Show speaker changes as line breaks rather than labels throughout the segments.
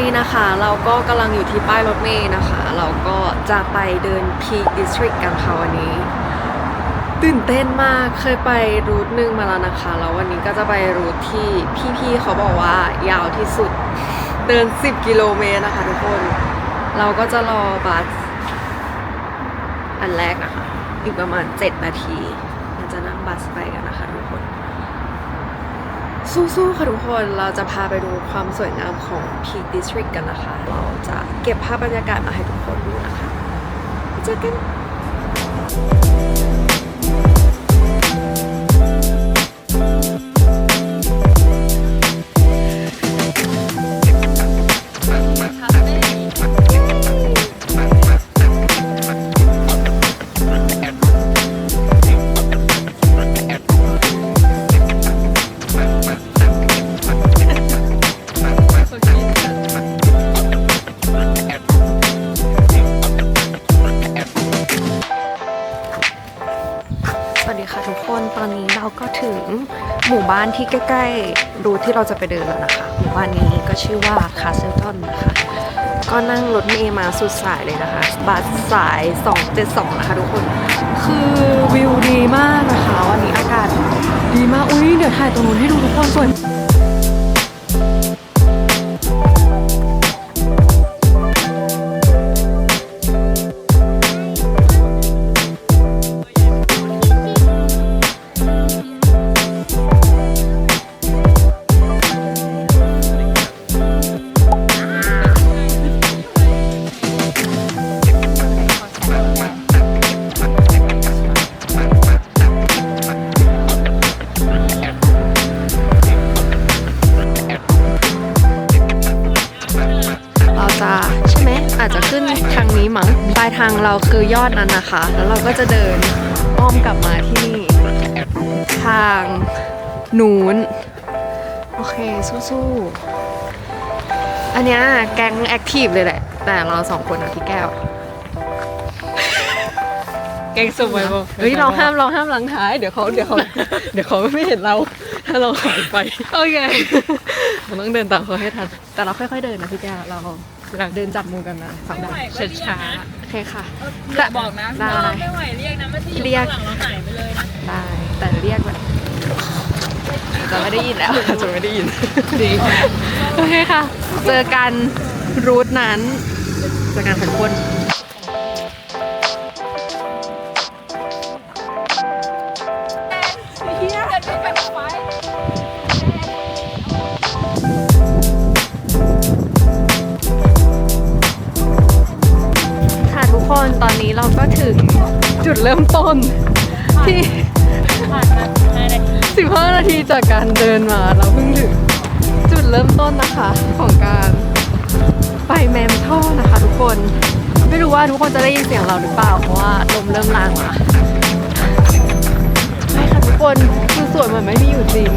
นี่นะคะ เราก็กำลังอยู่ที่ป้ายรถเมล์นะคะ เราก็จะไปเดิน Peak District กันค่ะวันนี้ ตื่นเต้นมากเคยไปรูทหนึ่งมาแล้วนะคะ แล้ววันนี้ก็จะไปรูทที่พี่ๆเขาบอกว่ายาวที่สุด เดิน 10 กิโลเมตรนะคะทุกคน เราก็จะรอบัสอันแรกนะคะ อีกประมาณ 7 นาทีเราจะนั่งบัสไปกันนะคะทุกคน สู้ๆค่ะทุกคนเราจะพาไปดูความสวยงามของ Peak District กันนะคะ เราจะเก็บภาพบรรยากาศมาให้ทุกคนดูนะคะไปเจอกัน นตอนนี้เราก็ถึงหมู่บ้านที่ใกล้ๆรูที่เราจะไปเดินแล้วนะคะ หมู่บ้านนี้ก็ชื่อว่าคา s เซลตันนะคะ ก็นั่งรถเมล์มาสุดสายเลยนะคะ บัสสาย 272 นะคะทุกคน คือวิวดีมากนะคะ วันนี้อากาศดีมาก อุ้ยเดี๋ยวถ่ายตรงนู้นให้ดูทุกคนสวย ปลายทางเราคือยอดนั้นนะคะ แล้วเราก็จะเดินอ้อมกลับมาที่นี่ ทางนู้นโอเค สู้ๆ อันเนี้ยแก๊งแอคทีฟเลยแหละ แต่เราสองคนอะพี่แก้ว
แกงสมัยบอก
เฮ้ยเราห้ามเราห้ามหลังท้าย เดี๋ยวเขาเดี๋ยวเขาเดี๋ยวเขาไม่เห็นเรา ถ้าเราหายไป
โอเค
เราต้องเดินตามเขาให้ทัน แต่เราค่อยๆเดินนะพี่แก้วเรา เดินจับมือกันนะฝั่งได้
ช้าช้า
โอเคค่ะ
ๆจะบอกนะ
ได้
ถ้าไม่ไหวเรียกนะไม่ที่อยู่
เรียก
ข้างหลังเราหายไปเลยนะ
ได้แต่เรียกแบบจะไม่ได้ยินแล้วจะไม่ได้ยิน
ดี
โอเคค่ะ เจอกันรูทนั้นเจอกันค่ะทุกคน
น
ตอนนี้เราก็ถึงจุดเริ่มต้นที่
ผ่านมาห้านาที
15 นาทีจากการเดินมาเราเพิ่งถึงจุดเริ่มต้นนะคะของการไปแมมท่อนะคะ ทุกคน ไม่รู้ว่าทุกคนจะได้ยินเสียงเราหรือเปล่า เพราะว่าลมเริ่มแรงละใช่ค่ะทุกคนคือสวยเหมือนไม่มีอยู่จริง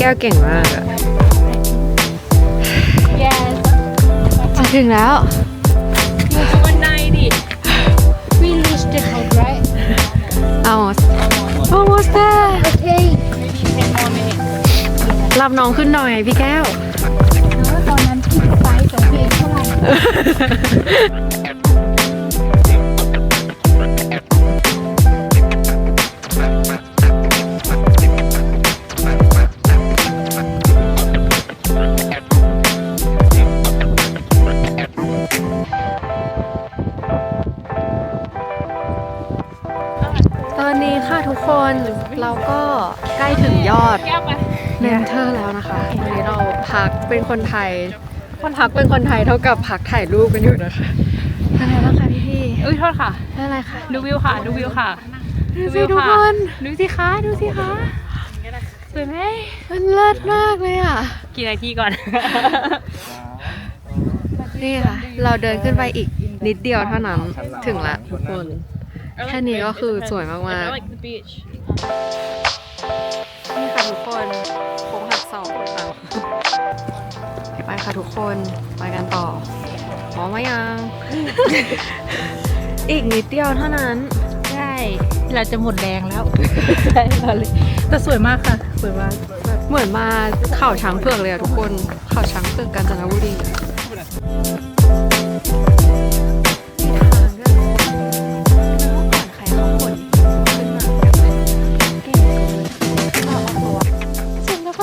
แก้วเก่งมากอะ
yes
จะถึงแล้ว
อยู่ตรงบันไดดิ we reached the height right
เอา almost there
okay maybe 10 more minutes
รับน้องขึ้นหน่อยพี่แก้ว
ตอนนั้นที่ไฟของเพลงเท่าไหร่
เมนเทอร์แล้วนะคะวันนี้เราพักเป็นคนไทย คนพักเป็นคนไทยเท่ากับพักถ่ายรูปกันอยู่นะคะเป็นไงบ้างคะพี่พี่
อุ้ยโทษค่ะ
อะไรคะ
ดูวิวค่ะ ดูวิวค่ะ
ดูสิทุกคน
ดูสิคะดูสิคะสวยไหม
มันเลิศมากเลยอะ
กี่นาทีก่อน
นี่ค่ะ เราเดินขึ้นไปอีกนิดเดียวเท่านั้นถึงละทุกคน แค่นี้ก็คือสวยมากๆ ทุกคนโค้งหักศอกเอาไปค่ะทุกคนไปกันต่อพร้อมไหมยัง อีกนิดเดียวเท่านั้น
ใช่เราจะหมดแรงแล้วใช่เราเลยแต่สวยมากค่ะ สวยมาก
เหมือนมาเข่าช้างเผือกเลยอะทุกคนเข่าช้างเผือกกาญจนบุรี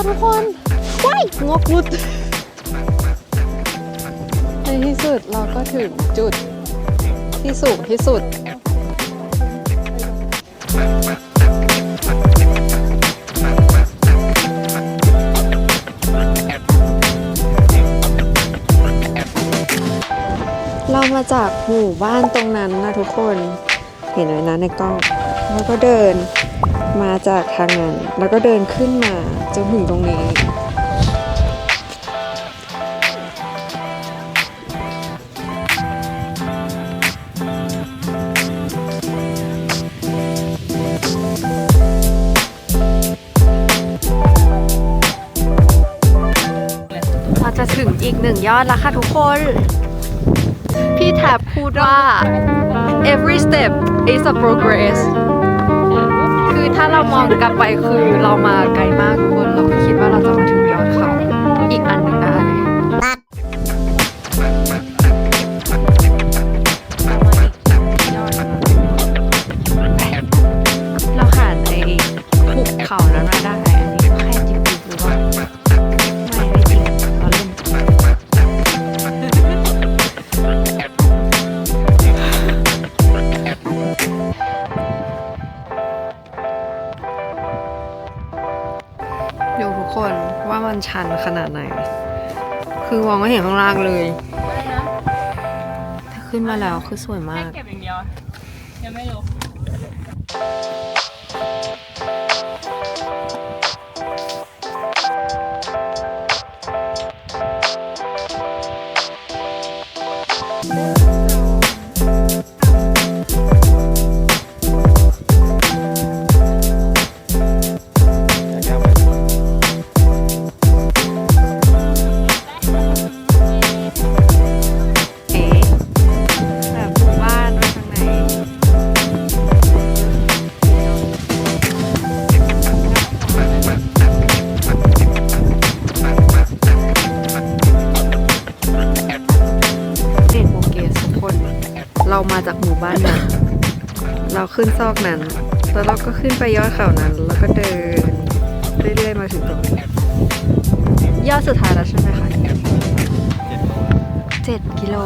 ทุกคนว้ายงกรุด ในที่สุดเราก็ถึงจุดที่สูงที่สุด เรามาจากหมู่บ้านตรงนั้นนะทุกคน เห็นไหมนะในกล้อง แล้วก็เดิน มาจากทางนั้น แล้วก็เดินขึ้นมาจนถึงตรงนี้ เราจะถึงอีกหนึ่งยอดแล้วค่ะทุกคน พี่แทบพูดว่า every step is a progress คือถ้าเรามองกลับไปคือเรามาไกลมากทุกคนเราก็คิดว่าเราจะมาถึงยอดเขาอีกอันหนึ่ง ชันขนาดไหน คือมองไม่เห็นข้างล่างเลย ถ้าขึ้นมาแล้วคือสวยมาก
เก็บอย่างเดียวยังไม่รู้
ขึ้นซอกนั้น แล้วเราก็ขึ้นไปยอดเขานั้น แล้วก็เดินเรื่อยๆมาถึงตรงนี้ยอดสุดท้ายแล้วใช่ไหมคะเจ็ดกิโล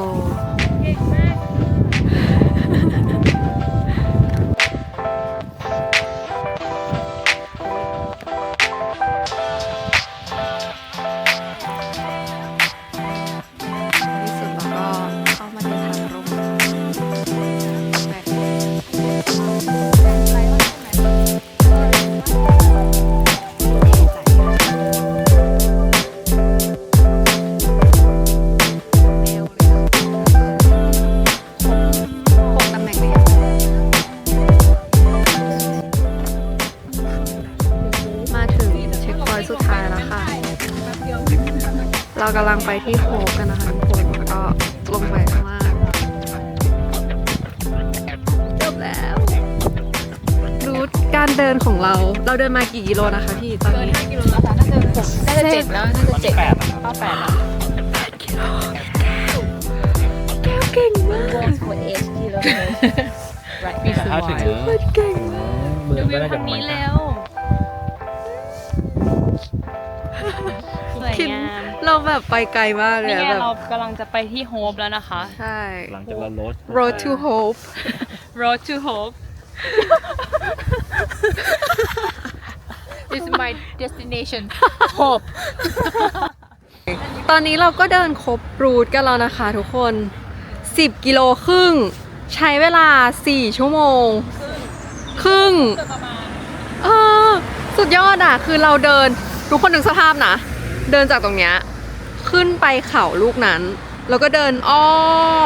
เรากำลังไปที่โฮปกันนะคะทุกคนแล้วก็ลงไปข้างล่างจบแล้วรูทการเดินของเรา เราเดินมากี่กิโลนะคะพี่ตอนนี้
5กิโลแล้วค่ะน่าจะหกน่าจะเจ็ดแล้วน่าจะเจ็ดเข้าแปดแล้ว
แก้วเก่งมาก
for eight kilometers right
ถ้าถึง
เก่งมาก
เมือง
ดูวิ
ก็
ว
น่าจะ
ทาง
ไม่
นี้
นาน
แล้ว
เราแบบไปไกลมากเลย
นี่
อะ
ไง
แบบ
เรากำลังจะไปที่โฮปแล้วนะคะ
ใช่
หลังจากเราลด
road to hope
Road to Hope This is my destination Hope
ตอนนี้เราก็เดินครบรูทกันแล้วนะคะทุกคน 10 กิโลครึ่ง ใช้เวลา 4 ชั่วโมง ครึ่ง
ประมาณ
เออสุดยอดอะ คือเราเดิน ทุกคนนึกสภาพนะ เดินจากตรงเนี้ย ขึ้นไปเขาลูกนั้น แล้วก็เดินอ้อ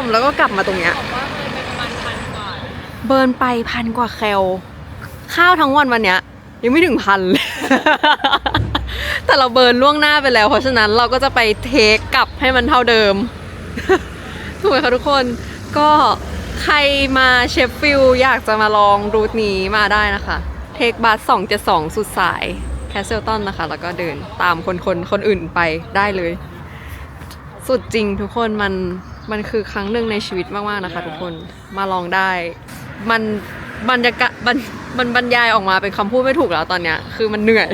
มแล้วก็กลับมาตรงเนี้ย
บอกว่าเลยไปประมาณพันกว่า
เบิร์นไปพันกว่าแคลข้าวทั้งวันวันเนี้ยยังไม่ถึงพันเลย แต่เราเบิร์นล่วงหน้าไปแล้ว เพราะฉะนั้นเราก็จะไปเทคกลับให้มันเท่าเดิม ถูกไหมคะทุกคน ก็ใครมาเชฟฟิลด์อยากจะมาลองรูทนี้มาได้นะคะ เทคบัส272 สุดสายแคสเซลตันนะคะ แล้วก็เดินตามคนคนคนอื่นไปได้เลย สุดจริงทุกคนมันมันคือครั้งหนึ่งในชีวิตมากๆนะคะ ทุกคนมาลองได้ มันบรรยากาศมันมันบรรยายออกมาเป็นคำพูดไม่ถูกแล้วตอนเนี้ยคือมันเหนื่อย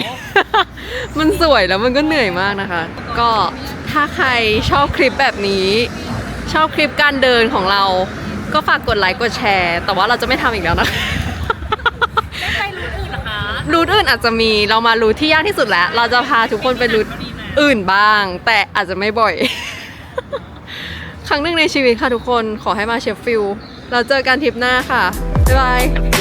มันสวยแล้วมันก็เหนื่อยมากนะคะ ก็ถ้าใครชอบคลิปแบบนี้ ชอบคลิปการเดินของเรา ก็ฝากกดไลค์กดแชร์ แต่ว่าเราจะไม่ทำอีกแล้วนะคะ
ไปรู้อื่นเหรอคะ
รูทอื่นอาจจะมีเรามารูทที่ยากที่สุดแล้ว เราจะพาทุกคนไปรูทอื่นบ้าง แต่อาจจะไม่บ่อย ครั้งหนึ่งในชีวิตค่ะทุกคนขอให้มาเชฟฟิลด์เราเจอกันทริปหน้าค่ะ บ๊ายบาย